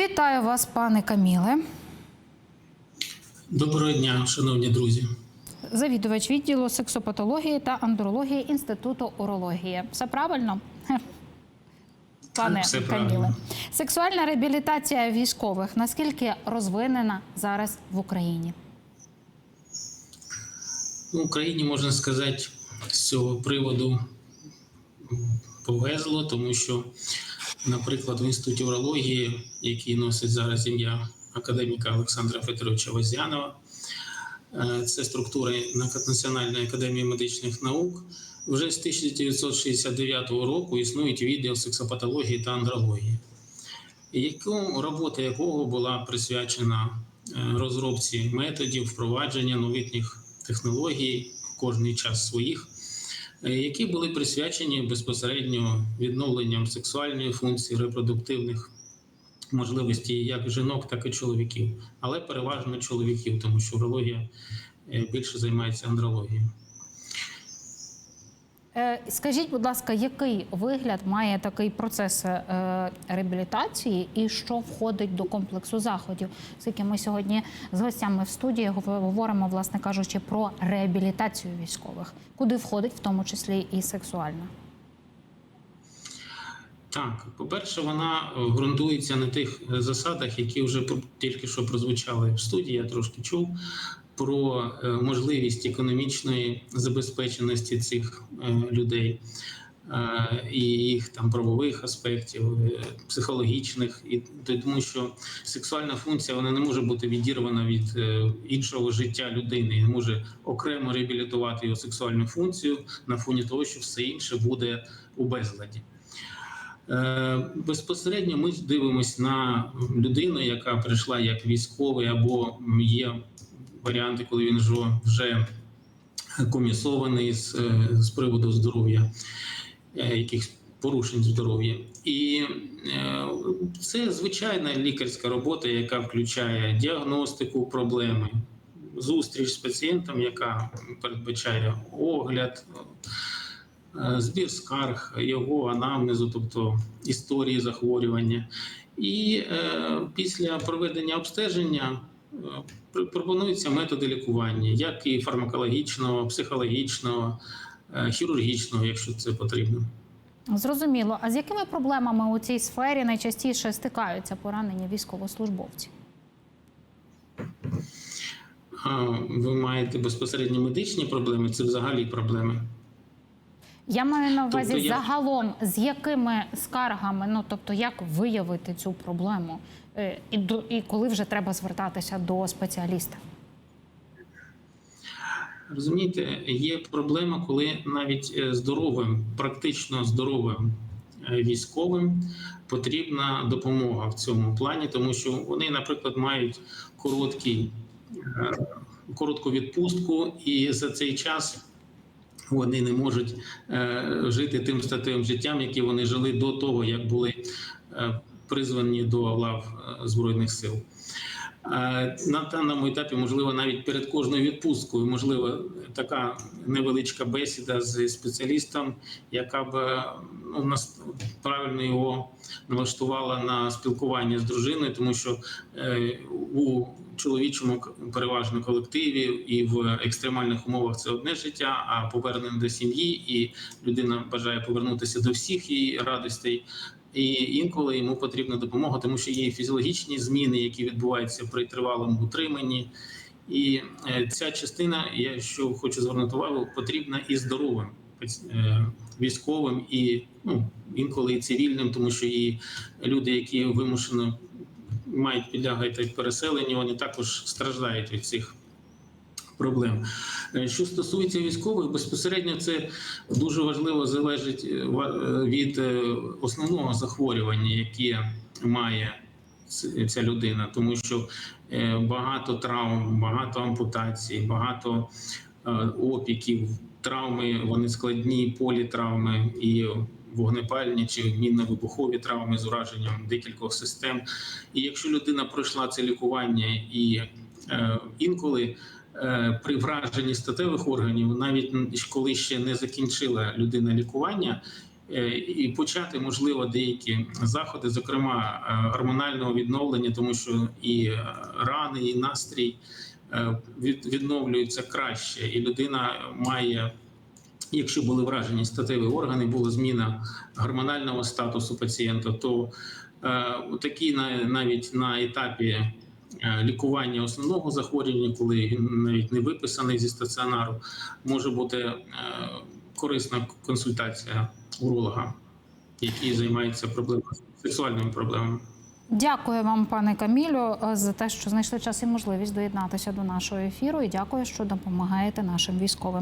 Вітаю вас, пане Каміле. Доброго дня, шановні друзі. Завідувач відділу сексопатології та андрології Інституту урології. Все правильно? Пане все Каміле. правильно. Сексуальна реабілітація військових наскільки розвинена зараз в Україні? Ну, Україні можна сказати з цього приводу повезло, тому що, наприклад, в інституті урології, який носить зараз ім'я академіка Олександра Петровича Возянова, е, це структура Національної академії медичних наук. Вже з 1969 року існують відділ сексопатології та андрології, яку робота якого була присвячена е, розробці методів впровадження новітніх технологій, кожний час своїх, які були присвячені безпосередньо відновленням сексуальної функції, репродуктивних можливостей як жінок, так і чоловіків, але переважно чоловіків, тому що урологія е, більше займається андрологією. Е, Скажіть, будь ласка, який вигляд має такий процес е, реабілітації і що входить до комплексу заходів? Оскільки ми сьогодні з гостями в студії говоримо, власне кажучи, про реабілітацію військових, куди входить в тому числі і сексуальна? Так, по-перше, вона ґрунтується на тих е, засадах, які вже тільки що прозвучали в студії. Я трошки чув про е, можливість економічної забезпеченості цих е, людей е, і їх там правових аспектів, психологічних, і тому, що сексуальна функція вона не може бути відірвана від іншого життя людини, не може окремо реабілітувати його сексуальну функцію на фоні того, що все інше буде у безладі. Безпосередньо ми дивимося на людину, яка прийшла як військовий, або є варіанти, коли він вже, комісований з, е, з приводу здоров'я, е, якихось порушень здоров'я. І е, це звичайна лікарська робота, яка включає діагностику проблеми, зустріч з пацієнтом, яка передбачає огляд. Збір скарг, його анамнезу, тобто історії захворювання. І е, після проведення обстеження пропонуються методи лікування, як і фармакологічного, психологічного, е, хірургічного, якщо це потрібно. Зрозуміло. А з якими проблемами у цій сфері найчастіше стикаються поранені військовослужбовці? Ви маєте безпосередньо медичні проблеми, це взагалі проблеми. Я маю на увазі Тобто я- загалом, з якими скаргами, ну тобто, як виявити цю проблему, е, і до і коли вже треба звертатися до спеціаліста. Розумієте, є проблема, коли навіть е, здоровим, практично здоровим е, військовим потрібна допомога в цьому плані, тому що вони, наприклад, мають короткий, коротку відпустку, і за цей час вони не можуть е, жити тим статевим життям, яке вони жили до того, як були е, призвані до лав е, збройних сил. На даному етапі, можливо, навіть перед кожною відпусткою, можливо, така невеличка бесіда з спеціалістом, яка б е, ну, нас правильно його налаштувала на спілкування з дружиною, тому що у чоловічому переважно колективі і в екстремальних умовах це одне життя, а повернення до сім'ї, і людина бажає повернутися до всіх її радостей. І інколи йому потрібна допомога, тому що є фізіологічні зміни, які відбуваються при тривалому утриманні. І е, ця частина, я що хочу звернути увагу, потрібна і здоровим е, військовим, і ну інколи і цивільним, тому що і люди, які вимушено мають підлягати переселенню, вони також страждають від цих проблем. Е, Що стосується військових, безпосередньо це дуже важливо залежить е, е, від основного захворювання, яке має ця людина, тому що багато травм, багато ампутацій, багато опіків, травми вони складні, політравми і вогнепальні чи мінно-вибухові травми з ураженням декількох систем. І якщо людина пройшла це лікування і е, інколи е, при враженні статевих органів, навіть коли ще не закінчила людина лікування, е, і почати можливо деякі заходи, зокрема е, гормонального відновлення, тому що і рани, і настрій відновлюються краще, і людина має. Якщо були вражені статеві органи, була зміна гормонального статусу пацієнта, то е, такі на, навіть на етапі е, лікування основного захворювання, коли навіть не виписаний зі стаціонару, може бути е, корисна консультація уролога, який займається проблемами сексуальними проблемами. Дякую вам, пане Камілю, за те, що знайшли час і можливість доєднатися до нашого ефіру. І дякую, що допомагаєте нашим військовим.